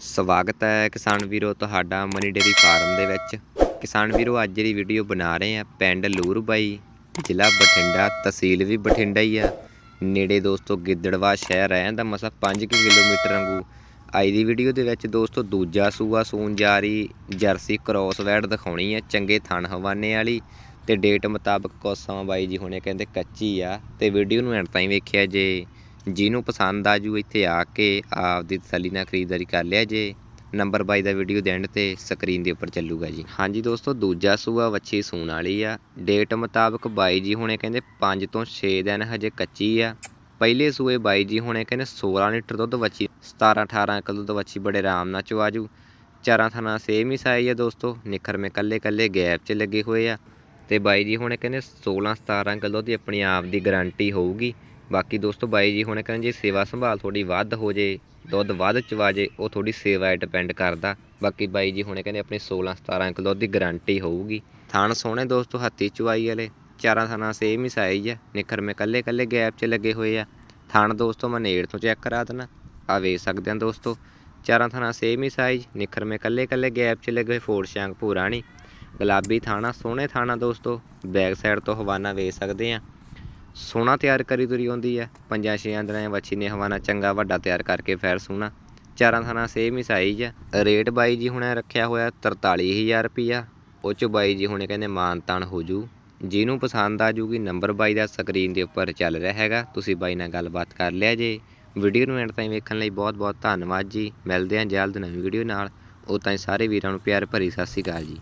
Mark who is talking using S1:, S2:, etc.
S1: ਸਵਾਗਤ ਹੈ ਕਿਸਾਨ ਵੀਰੋ ਤੁਹਾਡਾ ਮਨੀ ਡੇਰੀ ਫਾਰਮ ਦੇ ਵਿੱਚ। ਕਿਸਾਨ ਵੀਰੋ, ਅੱਜ ਦੀ ਵੀਡੀਓ ਬਣਾ ਰਹੇ ਆ ਪਿੰਡ ਲੂਰਬਾਈ, ਜ਼ਿਲ੍ਹਾ ਬਠਿੰਡਾ, ਤਹਿਸੀਲ ਵੀ ਬਠਿੰਡਾ ਹੀ ਆ। ਨੇੜੇ ਦੋਸਤੋ ਗਿੱਦੜਵਾ ਸ਼ਹਿਰ ਹੈ ਦਾ ਮਸਾ 5 ਕਿਲੋਮੀਟਰ ਵਾਂਗੂ। ਅੱਜ ਦੀ ਵੀਡੀਓ ਦੇ ਵਿੱਚ ਦੋਸਤੋ ਦੂਜਾ ਸੂਆ ਸੂਨ ਜਾਰੀ ਜਰਸੀ ਕ੍ਰੋਸ ਵੈਡ ਦਿਖਾਉਣੀ ਹੈ ਚੰਗੇ ਥਣ ਹਵਾਨੇ ਵਾਲੀ। ਤੇ ਡੇਟ ਮੁਤਾਬਕ ਕੋਸਾਂ ਬਾਈ ਜੀ ਹੁਣੇ ਕਹਿੰਦੇ ਕੱਚੀ ਆ। ਤੇ ਵੀਡੀਓ ਨੂੰ ਐਂਡ ਤਾਈਂ ਵੇਖਿਆ ਜੇ। ਜਿਹਨੂੰ ਪਸੰਦ ਆ ਜੂ, ਇੱਥੇ ਆ ਕੇ ਆਪਦੀ ਤਸੱਲੀ ਨਾਲ ਖਰੀਦਦਾਰੀ ਕਰ ਲਿਆ ਜੇ। ਨੰਬਰ ਬਾਈ ਦਾ ਵੀਡੀਓ ਦੇਣ ਤੇ ਸਕਰੀਨ ਦੇ ਉੱਪਰ ਚੱਲੂਗਾ ਜੀ। ਹਾਂਜੀ ਦੋਸਤੋ, ਦੂਜਾ ਸੂਆ ਵੱਛੀ ਸੂਣ ਵਾਲੀ ਆ। ਡੇਟ ਮੁਤਾਬਕ ਬਾਈ ਜੀ ਹੁਣੇ ਕਹਿੰਦੇ 5 ਤੋਂ 6 ਦਿਨ ਹਜੇ ਕੱਚੀ ਆ। ਪਹਿਲੇ ਸੂਏ ਬਾਈ ਜੀ ਹੁਣੇ ਕਹਿੰਦੇ 16 ਲੀਟਰ ਦੁੱਧ ਵੱਛੀ 17 18 ਕਿਲੋ ਦੁੱਧ ਵੱਛੀ ਬੜੇ ਆਰਾਮ ਨਾਲ ਚਵਾਜੂ ਚਾਰਾਂ ਥਾਣਾ ਸੇਮ ਹੀ ਸਾਈ ਆ ਦੋਸਤੋ, ਨਿਖਰ ਮੇ ਕੱਲੇ ਕੱਲੇ ਗੈਪ 'ਚ ਲੱਗੇ ਹੋਏ ਆ। ਤੇ ਬਾਈ ਜੀ ਹੁਣੇ ਕਹਿੰਦੇ 16 17 ਕਿਲੋ ਦੀ ਆਪਣੀ ਆਪ ਦੀ ਗਾਰੰਟੀ ਹੋਊਗੀ। ਬਾਕੀ ਦੋਸਤੋ ਬਾਈ ਜੀ ਹੁਣੇ ਕਹਿੰਦੇ ਜੇ ਸੇਵਾ ਸੰਭਾਲ ਥੋੜੀ ਵੱਧ ਹੋ ਜੇ, ਦੁੱਧ ਵੱਧ ਚਵਾ ਜੇ, ਉਹ ਥੋੜੀ ਸੇਵਾ 'ਤੇ ਡਿਪੈਂਡ ਕਰਦਾ। ਬਾਕੀ ਬਾਈ ਜੀ ਹੁਣੇ ਕਹਿੰਦੇ ਆਪਣੀ 16 17 ਕਿਲੋ ਦੀ ਗਾਰੰਟੀ ਹੋਊਗੀ। ਥਾਣ ਸੋਹਣੇ ਦੋਸਤੋ ਹੱਥੀ ਚਵਾਈ ਵਾਲੇ, ਚਾਰਾਂ ਥਾਣਾ ਸੇਮ ਹੀ ਸਾਈਜ਼ ਆ, ਨਿਖਰ ਮੇ ਕੱਲੇ ਕੱਲੇ ਗੈਪ 'ਚ ਲੱਗੇ ਹੋਏ ਆ। ਥਾਣ ਦੋਸਤੋ ਮੈਂ ਨੇੜ ਤੋਂ ਚੈੱਕ ਕਰਾ ਦੇਣਾ ਆ ਵੇਖ ਸਕਦੇ ਆ ਦੋਸਤੋ। ਚਾਰਾਂ ਥਾਣਾ ਸੇਮ ਹੀ ਸਾਈਜ਼ ਨਿਖਰ ਮੇ ਕੱਲੇ ਕੱਲੇ ਗੈਪ 'ਚ ਲੱਗੇ ਹੋਏ ਫੋਰ ਸ਼ਾਂਗ ਪੂਰਾ ਨਹੀਂ ਗੁਲਾਬੀ ਥਾਣਾ, ਸੋਹਣੇ ਥਾਣਾ ਦੋਸਤੋ ਬੈਕ ਸਾਈਡ ਤੋਂ ਹਵਾਨਾ ਵੇਚ ਸਕਦੇ ਆ। ਸੋਹਣਾ ਤਿਆਰ ਕਰੀ ਤੁਰੀ ਆਉਂਦੀ ਹੈ ਪੰਜਾਂ ਛੇਆਂ ਦਿਨਾਂ ਵੱਛੀ ਨੇ ਹਵਾਨਾ ਚੰਗਾ ਵੱਡਾ ਤਿਆਰ ਕਰਕੇ ਫੈਰ ਸੋਹਣਾ ਚਾਰਾਂ ਥਾਣਾ ਸੇਮ ਹੀ ਸਾਈਜ਼ ਆ ਰੇਟ ਬਾਈ ਜੀ ਹੁਣੇ ਰੱਖਿਆ ਹੋਇਆ 43000 ਰੁਪਿਆ ਉਹ ਚ ਬਾਈ ਜੀ ਹੁਣੇ ਕਹਿੰਦੇ ਮਾਨ ਤਾਨ ਹੋ ਜੂ। ਜਿਹਨੂੰ ਪਸੰਦ ਆ ਜੂਗੀ ਨੰਬਰ ਬਾਈ ਦਾ ਸਕਰੀਨ ਦੇ ਉੱਪਰ ਚੱਲ ਰਿਹਾ ਹੈਗਾ। ਤੁਸੀਂ ਬਾਈ ਨਾਲ ਗੱਲਬਾਤ ਕਰ ਲਿਆ ਜੇ। ਵੀਡੀਓ ਨੂੰ ਐਂਡ ਤਾਈਂ ਵੇਖਣ ਲਈ ਬਹੁਤ ਬਹੁਤ ਧੰਨਵਾਦ ਜੀ। ਮਿਲਦੇ ਹਾਂ ਜਲਦ ਨਵੀਂ ਵੀਡੀਓ ਨਾਲ। ਉਹ ਤਾਈਂ ਸਾਰੇ ਵੀਰਾਂ ਨੂੰ ਪਿਆਰ ਭਰੀ ਸਤਿ ਸ਼੍ਰੀ ਅਕਾਲ ਜੀ।